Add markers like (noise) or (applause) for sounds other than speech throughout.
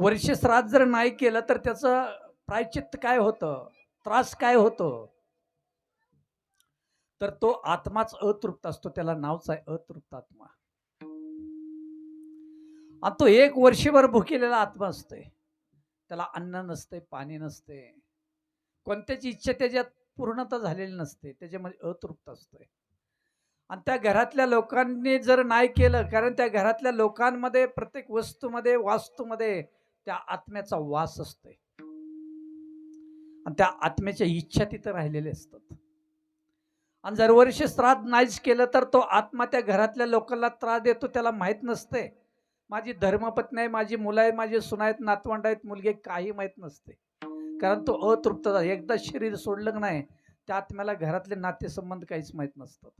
वर्ष श्राद्ध जर नाही केलं तर त्याचं प्रायचित्त काय होतं? त्रास काय होतो? तर तो आत्माच अतृप्त असतो. त्याला नावच आहे अतृप्त आत्मा. आणि तो एक वर्षभर भुकेलेला आत्मा असतोय. त्याला अन्न नसते पाणी नसते कोणत्याची इच्छा त्याच्यात पूर्णता झालेली नसते. त्याच्यामध्ये अतृप्त असतोय. आणि त्या घरातल्या लोकांनी जर नाही केलं कारण त्या घरातल्या लोकांमध्ये प्रत्येक वस्तूमध्ये वास्तूमध्ये त्या आत्म्याचा वास असतोय. आणि त्या आत्म्याच्या इच्छा तिथं राहिलेल्या असतात. आणि जर वर्ष श्राद्ध नाहीच केलं तर तो आत्मा त्या घरातल्या लोकांना त्रास देतो त्याला माहीत नसते माझी धर्मपत्नी आहे माझी मुलं आहेत माझी सुना आहेत नातवंड आहेत मुलगे काही माहीत नसते कारण तो अतृप्त एकदा शरीर सोडलं नाही त्या आत्म्याला घरातले नातेसंबंध काहीच माहीत नसतात.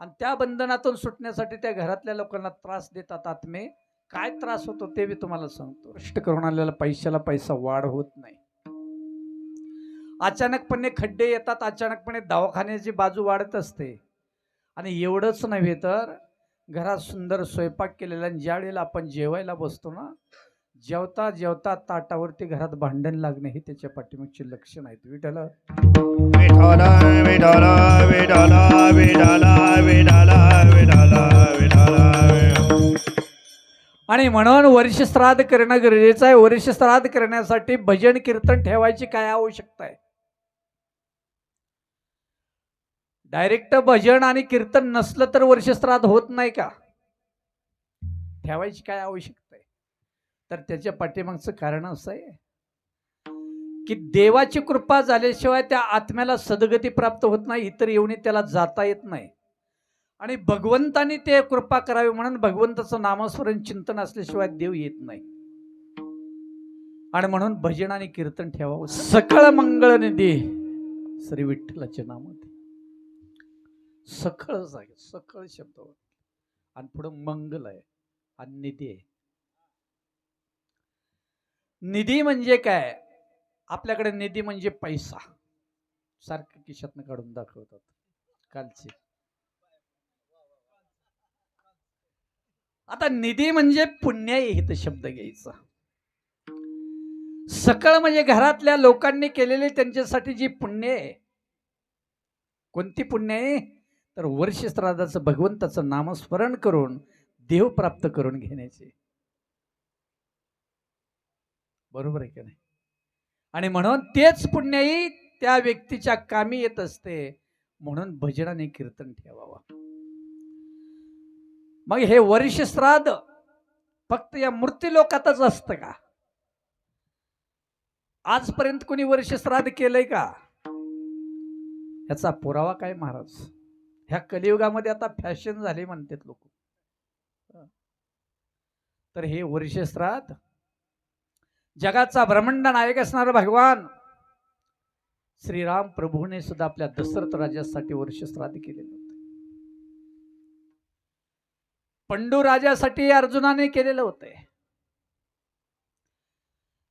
आणि त्या बंधनातून सुटण्यासाठी त्या घरातल्या लोकांना त्रास देतात आत्मे. काय त्रास होतो ते मी तुम्हाला सांगतो. कष्ट करून आलेला पैशाला पैसा वाढ होत नाही. अचानकपणे खड्डे येतात अचानकपणे दवाखान्याची बाजू वाढत असते. आणि एवढंच नव्हे तर घरात सुंदर स्वयंपाक केलेला आणि ज्या वेळेला आपण जेवायला बसतो ना जेवता जेवता ताटावरती घरात भांडण लागणे हे त्याच्या पाठीमागचे लक्षण आहेत. विठ्ठल. विठाला आणि म्हणून वर्ष श्राद्ध करणं गरजेचं आहे. वर्ष श्राद्ध करण्यासाठी भजन कीर्तन ठेवायची काय आवश्यकता आहे? डायरेक्ट भजन आणि कीर्तन नसलं तर वर्ष श्राद्ध होत नाही का? ठेवायची काय आवश्यकता आहे? तर त्याच्या पाठीमागचं कारण असं आहे की देवाची कृपा झाल्याशिवाय त्या आत्म्याला सदगती प्राप्त होत नाही. इतर येऊन त्याला जाता येत नाही. आणि भगवंतानी ते कृपा करावी म्हणून भगवंताचं नामस्मरण चिंतन असल्याशिवाय देव येत नाही. आणि म्हणून भजन आणि कीर्तन ठेवावं. सकळ मंगळ निधी. श्री विठ्ठलाच्या नामात. सखळ जागे सकळ शब्द आणि पुढं मंगल आहे आणि निधी आहे. निधी म्हणजे काय? आपल्याकडे निधी म्हणजे पैसा. सारखं किशातनं काढून दाखवतात. कालचे. आता निधी म्हणजे पुण्य हित शब्द घ्यायचा. सकळ म्हणजे घरातल्या लोकांनी केलेली त्यांच्यासाठी जी पुण्य आहे. कोणती पुण्य आहे? तर वर्ष श्राद्धाचं भगवंताचं नामस्मरण करून देव प्राप्त करून घेण्याचे. बरोबर आहे का नाही? आणि म्हणून तेच पुण्यही त्या व्यक्तीच्या कामी येत असते. म्हणून भजनाने कीर्तन ठेवावा. मग हे वर्ष श्राद्ध फक्त या मूर्ती लोकातच असतं का? आजपर्यंत कोणी वर्ष श्राद्ध केलंय का? याचा पुरावा काय महाराज? ह्या कलियुगामध्ये आता फॅशन झाली म्हणतात लोक. तर हे वर्ष श्राद्ध जगाचा ब्रह्मंड नायक असणारा भगवान श्रीराम प्रभूने सुद्धा आपल्या दशरथ राजासाठी वर्ष श्राद्ध केलेलं. होतं पंडू राजासाठी अर्जुनाने केलेलं होतंय.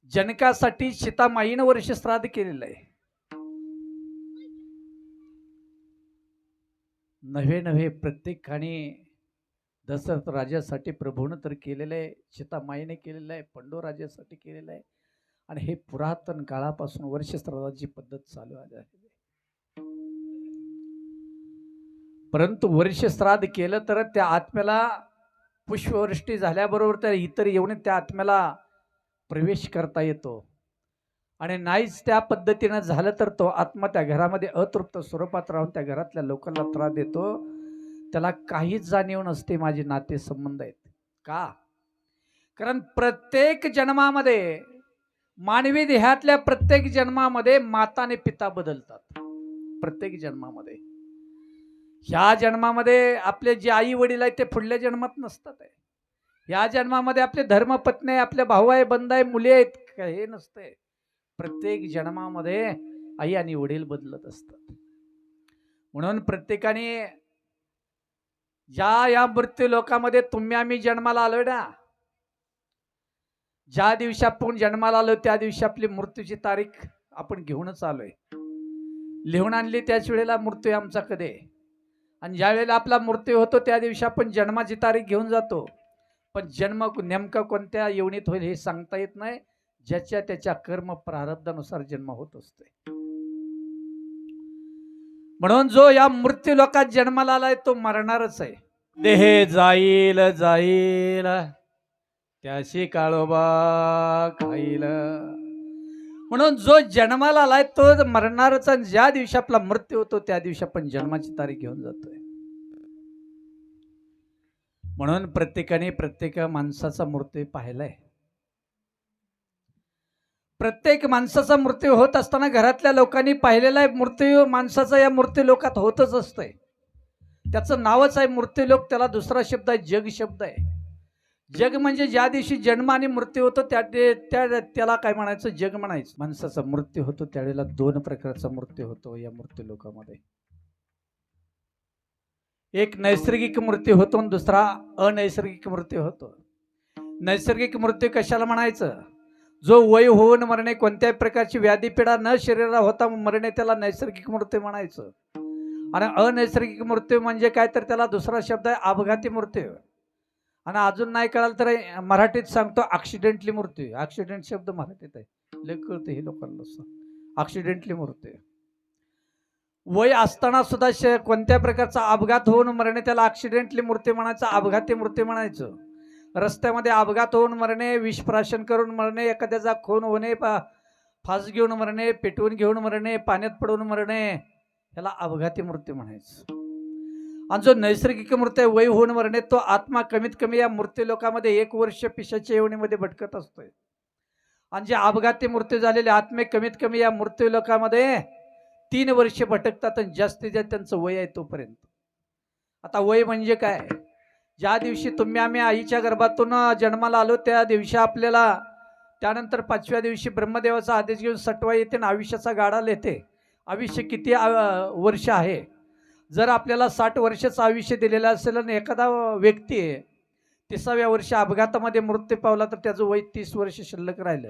जनकासाठी सीतामाईनं वर्ष श्राद्ध केलेलं आहे. नव्हे नव्हे प्रत्येकाने दशरथ राजासाठी प्रभूनं तर केलेलं आहे सीतामाईने केलेलं आहे पंडू राजासाठी केलेलं आहे. आणि हे पुरातन काळापासून वर्षश्राद्धाची पद्धत चालू आली आहे. परंतु वर्ष श्राद्ध केलं तर त्या आत्म्याला पुष्पवृष्टी झाल्याबरोबर त्या इतर येऊन त्या आत्म्याला प्रवेश करता येतो. आणि नाहीच त्या पद्धतीनं झालं तर तो आत्मा त्या घरामध्ये अतृप्त स्वरूपात राहून त्या घरातल्या लोकांना त्रास देतो. त्याला काहीच जाणीव नसते माझे नाते संबंध आहेत. का? कारण प्रत्येक जन्मामध्ये मानवी देहातल्या प्रत्येक जन्मामध्ये माता आणि पिता बदलतात. प्रत्येक जन्मामध्ये. ह्या जन्मामध्ये आपले जे आई वडील आहेत ते पुढल्या जन्मात नसतात आहे. ह्या जन्मामध्ये आपले धर्मपत्नी आहे आपले भाऊ आहे बंद आहे मुले आहेत का हे नसतंय प्रत्येक जन्मामध्ये आई आणि वडील बदलत असतात. म्हणून प्रत्येकाने ज्या या मृत्यू लोकामध्ये तुम्ही आम्ही जन्माला आलोय ना ज्या दिवशी आपण जन्माला आलो त्या दिवशी आपली मृत्यूची तारीख आपण घेऊनच आलोय. लिहून आणली त्याच वेळेला मृत्यू आमचा कधी आणि ज्या वेळेला आपला मृत्यू होतो त्या दिवशी आपण जन्माची तारीख घेऊन जातो. पण जन्म नेमका कोणत्या येवणीत होईल हे सांगता येत नाही. ज्याच्या त्याच्या कर्म प्रारब्धानुसार जन्म होत असते. म्हणून जो या मृत्यू लोकात जन्माला आलाय तो मरणारच आहे. देह जाईल जाईल. त्याशी काळोबा खाईल. म्हणून जो जन्माला आलाय तो मरणारच ज्या दिवशी आपला मृत्यू होतो त्या दिवशी आपण जन्माची तारीख घेऊन जातोय. म्हणून प्रत्येकाने प्रत्येक माणसाचा मृत्यू पाहिलाय. प्रत्येक माणसाचा मृत्यू होत असताना घरातल्या लोकांनी पाहिलेला आहे मृत्यू माणसाचा या मृत्यू लोकात होतच असतंय. त्याचं नावच आहे मृत्यूलोक त्याला दुसरा शब्द आहे जग शब्द आहे. जग म्हणजे ज्या दिवशी जन्म आणि मृत्यू होतो त्या त्या त्याला काय म्हणायचं? जग म्हणायचं. माणसाचा मृत्यू होतो त्यावेळेला दोन प्रकारचा मृत्यू होतो या मृत्यू लोकामध्ये. एक नैसर्गिक मृत्यू होतो आणि दुसरा अनैसर्गिक मृत्यू होतो. नैसर्गिक मृत्यू कशाला म्हणायचं? जो वय होऊन मरणे कोणत्याही प्रकारची व्याधी पिढा न शरीराला होता मरणे त्याला नैसर्गिक मृत्यू म्हणायचं. आणि अनैसर्गिक मृत्यू म्हणजे काय? तर त्याला दुसरा शब्द आहे अपघाती मृत्यू. आणि अजून नाही कळाल तर मराठीत सांगतो ॲक्सिडेंटली मृत्यू ॲक्सिडेंट शब्द मराठीत आहे. लय कळतं हे लोकांना ॲक्सिडेंटली मृत्यू वय असताना सुद्धा श कोणत्या प्रकारचा अपघात होऊन मरणे त्याला ॲक्सिडेंटली मृत्यू म्हणायचं अपघाती मृत्यू म्हणायचं. रस्त्यामध्ये अपघात होऊन मरणे विषप्राशन करून मरणे एखाद्याचा खून होणे पा फास घेऊन मरणे पेटवून घेऊन मरणे पाण्यात पडून मरणे ह्याला अपघाती मृत्यू म्हणायचं. आणि जो नैसर्गिक मृत्यू आहे, वय होऊन मरणे तो आत्मा कमीत कमी या मृत्यू लोकांमध्ये एक वर्ष पिशाच्या येवणीमध्ये भटकत असतोय. आणि जे अपघाती मृत्यू झालेले आत्मे कमीत कमी या मृत्यू लोकांमध्ये तीन वर्षे भटकतात आणि जास्तीत जास्त त्यांचं वय आहे तोपर्यंत. आता वय म्हणजे काय? ज्या दिवशी तुम्ही आम्ही आईच्या गर्भातून जन्माला आलो त्या दिवशी आपल्याला त्यानंतर पाचव्या दिवशी ब्रह्मदेवाचा आदेश घेऊन सटवा येते आणि आयुष्याचा गाडा येते आयुष्य किती वर्ष आहे? जर आपल्याला साठ वर्षाचं आयुष्य दिलेलं असेल आणि एखादा व्यक्ती आहे तिसाव्या वर्षी अपघातामध्ये मृत्यू पावला तर त्याचं वय तीस वर्ष शिल्लक राहिलं.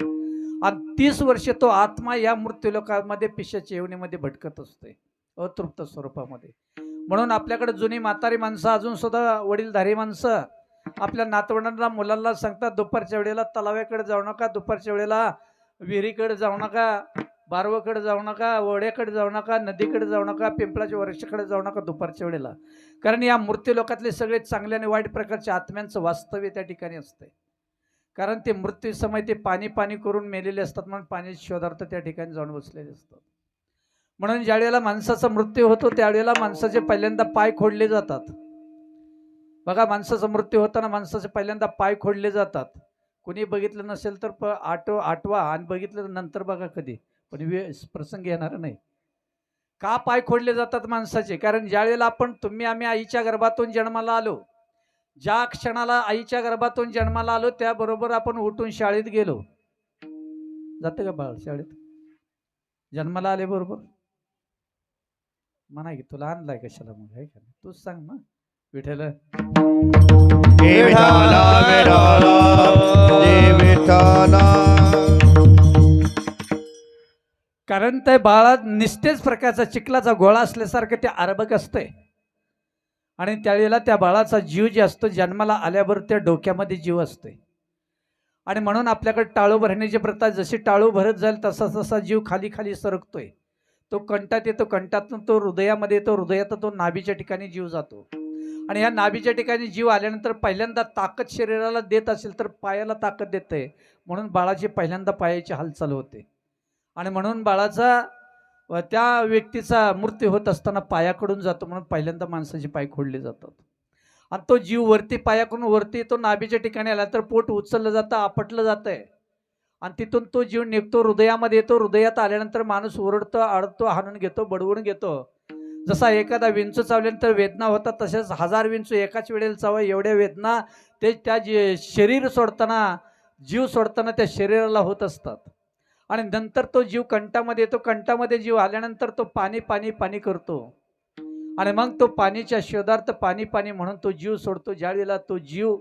आणि तीस वर्ष तो आत्मा या मृत्यू लोकांमध्ये पिशाच्या येवणीमध्ये भटकत असते अतृप्त स्वरूपामध्ये. म्हणून आपल्याकडे जुनी म्हातारी माणसं अजून सुद्धा वडीलधारी माणसं आपल्या नातवंडांना मुलांना सांगतात दुपारच्या वेळेला तलाव्याकडे जाऊ नका दुपारच्या वेळेला विहिरीकडे जाऊ नका बारवकडे जाऊ नका ओढ्याकडे जाऊ नका नदीकडे जाऊ नका पिंपळाच्या वर्षाकडे जाऊ नका दुपारच्या वेळेला. कारण या मूर्ती लोकातले सगळे चांगले आणि वाईट प्रकारच्या आत्म्यांचं वास्तव्य त्या ठिकाणी असते कारण ते मृत्यू समय ते पाणी पाणी करून मेलेले असतात म्हणून पाण्याचे शोधार्थ त्या ठिकाणी जाऊन बसलेले असतात. म्हणून ज्यावेळेला माणसाचा मृत्यू होतो त्यावेळेला माणसाचे पहिल्यांदा पाय खोडले जातात. बघा माणसाचा मृत्यू होताना माणसाचे पहिल्यांदा पाय खोडले जातात. कुणी बघितलं नसेल तर प आठव आठवा आणि बघितलं नंतर बघा कधी. पण वे प्रसंग येणार नाही. का पाय खोडले जातात माणसाचे? कारण ज्यावेळेला आपण तुम्ही आम्ही आईच्या गर्भातून जन्माला आलो ज्या क्षणाला आईच्या गर्भातून जन्माला आलो त्याबरोबर आपण उठून शाळेत गेलो. जाते का बाळ शाळेत? जन्माला आले बरोबर? म्हणा की तुला आणलाय कशाला मग? आहे का? तूच सांग ना. विठ्ठल. कारण त्या बाळात निस्तेच प्रकारचा चिखलाचा गोळा असल्यासारखं ते आरबक असतंय. आणि त्यावेळेला त्या बाळाचा जीव जे असतो जन्माला आल्यावर त्या डोक्यामध्ये जीव असतोय. आणि म्हणून आपल्याकडे टाळू भरण्याची प्रथा जशी टाळू भरत जाईल तसा तसा जीव खाली खाली सरकतोय. तो कंटात येतो कंटातून तो हृदयामध्ये येतो हृदयात तो नाभीच्या ठिकाणी जीव जातो. आणि या नाभीच्या ठिकाणी जीव आल्यानंतर पहिल्यांदा ताकद शरीराला देत असेल तर पायाला ताकद देते म्हणून बाळाची पहिल्यांदा पायाची हालचाल होते. आणि म्हणून बाळाचा व त्या व्यक्तीचा मृत्यू होत असताना पायाकडून जातो म्हणून पहिल्यांदा माणसाचे पाय खोडले जातात. आणि तो जीव वरती पायाकडून वरती तो नाभीच्या ठिकाणी आला तर पोट उचललं जातं आपटलं जातं आहे आणि तिथून तो जीव निघतो हृदयामध्ये येतो हृदयात आल्यानंतर माणूस ओरडतो आडतो हाणून घेतो बडवून घेतो. जसा एखादा विंचू चावल्यानंतर वेदना होतात तसेच हजार विंचू एकाच वेळेला चावा एवढ्या वेदना ते त्या जे शरीर सोडताना जीव सोडताना त्या शरीराला होत असतात. आणि नंतर तो जीव कंटामध्ये येतो कंटामध्ये जीव आल्यानंतर तो पाणी पाणी पाणी करतो. आणि मग तो पाणीच्या शोधार्थ पाणी पाणी म्हणून तो जीव सोडतो. ज्यावेळेला तो जीव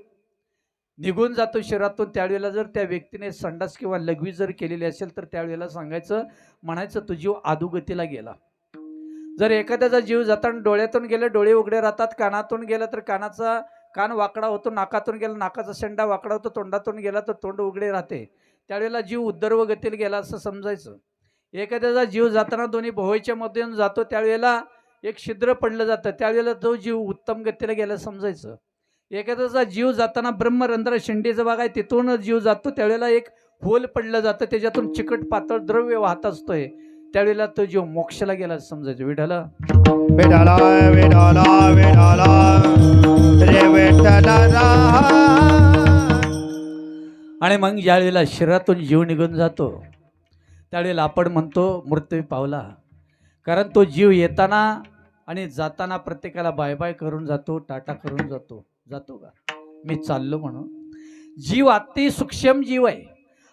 निघून जातो शरीरातून त्यावेळेला जर त्या व्यक्तीने संडास किंवा लघवी जर केलेली असेल तर त्यावेळेला सांगायचं म्हणायचं तो जीव आदुगतीला गेला. जर एखाद्याचा जीव जाताना डोळ्यातून गेलं डोळे उघडे राहतात कानातून गेलं तर कानाचा कान वाकडा होतो नाकातून गेला नाकाचा शेंडा वाकडा होतो तोंडातून गेला तर तोंड उघडे राहते. त्यावेळेला जीव उद्धर्व गतीला गेला असं समजायचं. एखाद्याचा जीव जाताना दोन्ही भोवयच्या मधून जातो त्यावेळेला एक छिद्र पडलं जातं त्यावेळेला तो जीव उत्तम गतीला गेला समजायचं. एखाद्याचा जीव जाताना ब्रह्मरंध्र शिंडीचा भाग आहे तिथून जीव जातो त्यावेळेला एक होल पडलं जातं त्याच्यातून चिकट पातळ द्रव्य वाहत असतोय. त्यावेळेला तो जीव मोक्षाला गेला समजायचं. विढाला विठाला विठाला विठाला रे विठ्ठला आणि मग ज्या वेळेला शरीरातून जीव निघून जातो त्यावेळेला आपण म्हणतो मृत्यू पावला. कारण तो जीव येताना आणि जाताना प्रत्येकाला बाय बाय करून जातो टाटा करून जातो. जातो का? मी चाललो म्हणून. जीव अति सूक्ष्म जीव आहे.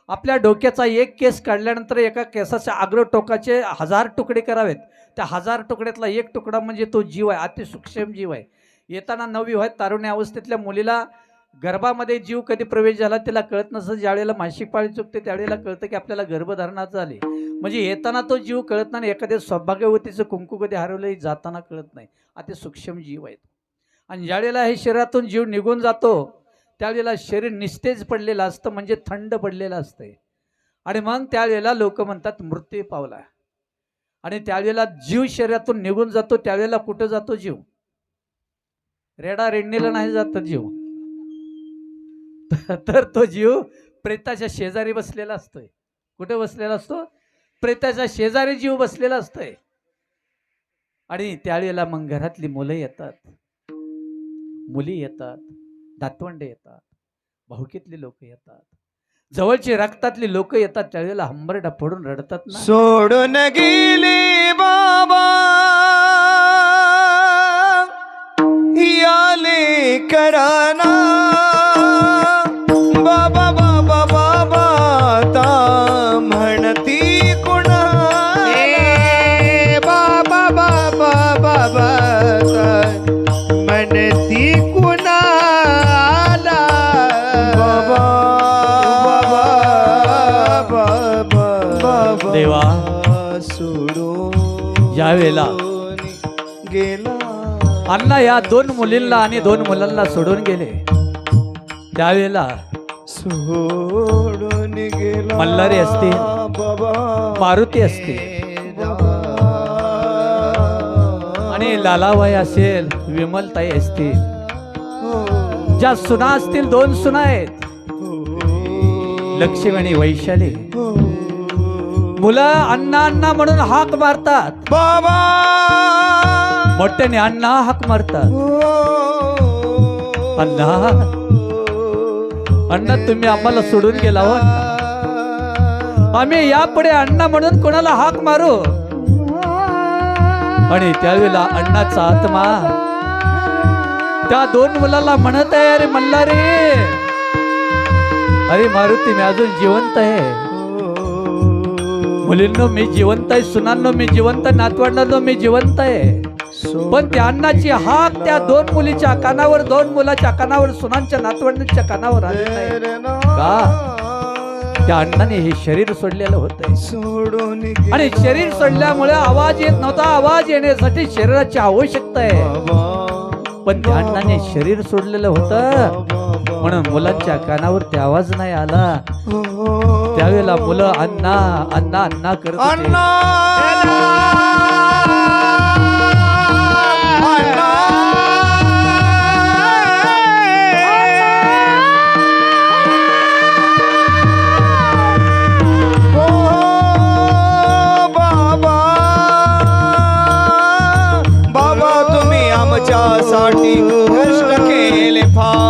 आपल्या डोक्याचा एक केस काढल्यानंतर एका केसाचे आग्र टोकाचे हजार तुकडे करावेत. त्या हजार तुकड्यातला एक तुकडा म्हणजे तो जीव आहे अति सूक्ष्म जीव आहे. येताना नवी व्हाय तारुण्य अवस्थेतल्या मुलीला गर्भामध्ये जीव कधी प्रवेश झाला त्याला कळत नसतं. ज्यावेळेला मासिक पाळी चुकते त्यावेळेला कळतं की आपल्याला गर्भधारणा झाली. म्हणजे येताना तो जीव कळत नाही एखाद्या सौभाग्यवतीचं कुंकू कधी हरवलंही जाताना कळत नाही. अति सूक्ष्म जीव आहेत. आणि ज्यावेळेला हे शरीरातून जीव निघून जातो त्यावेळेला शरीर निस्तेज पडलेलं असतं म्हणजे थंड पडलेलं असतंय. आणि मग त्यावेळेला लोक म्हणतात मृत्यू पावला. आणि त्यावेळेला जीव शरीरातून निघून जातो त्यावेळेला कुठं जातो जीव? रेडा रेडणीला नाही जात जीव. (laughs) तर तो जीव प्रेताच्या शेजारी बसलेला असतोय. कुठे बसलेला असतो? प्रेताच्या शेजारी जीव बसलेला असतोय. आणि त्यावेळेला मग घरातली मुलं येतात. मुली येतात दातवंडे येतात भाऊकीतली लोक येतात. जवळची रक्तातली लोक येतात त्यावेळेला हंबरडा पडून रडतात सोडून गेली देवा, सोडून यावेळेला गेला. अण्णा या दोन मुलींना आणि दोन मुलांना सोडून गेले. त्यावेळेला सोडून गेला मल्हारी असतील, बाबा. मारुती असतील आणि लालाबाई असेल विमलताई असतील. ज्या सुना असतील दोन सुना आहेत. लक्ष्मी आणि वैशाली. मुलं अण्णा अण्णा म्हणून हाक मारतात. बाबा! मोठ्याने अण्णा हाक मारतात. अण्णा अण्णा तुम्ही आम्हाला सोडून गेला हो. आम्ही यापुढे अण्णा म्हणून कोणाला हाक मारू? आणि त्यावेळेला अण्णाचा आत्मा त्या दोन मुलाला म्हणत आहे अरे म्हणला रे अरे मारुती मी अजून जिवंत आहे. मुलींनो मी जिवंत आहे सुनांनो मी जिवंत नातवंडांनो मी जिवंत आहे. पण त्या अण्णाची हाक त्या दोन मुलीच्या कानावर दोन मुलाच्या कानावर सुनांच्या नातवंडांच्या कानावर आली नाही. त्या अण्णाने हे शरीर सोडलेलं होतं सोडून आणि शरीर सोडल्यामुळे आवाज येत नव्हता. आवाज येण्यासाठी शरीराची आवश्यकता आहे. पण त्या अण्णाने शरीर सोडलेलं होतं. म्हणून मुलांच्या कानावर ते आवाज नाही आला. त्यावेळेला मुलं अण्णा अण्णा अण्णा करत साठी कष्ट केले फार.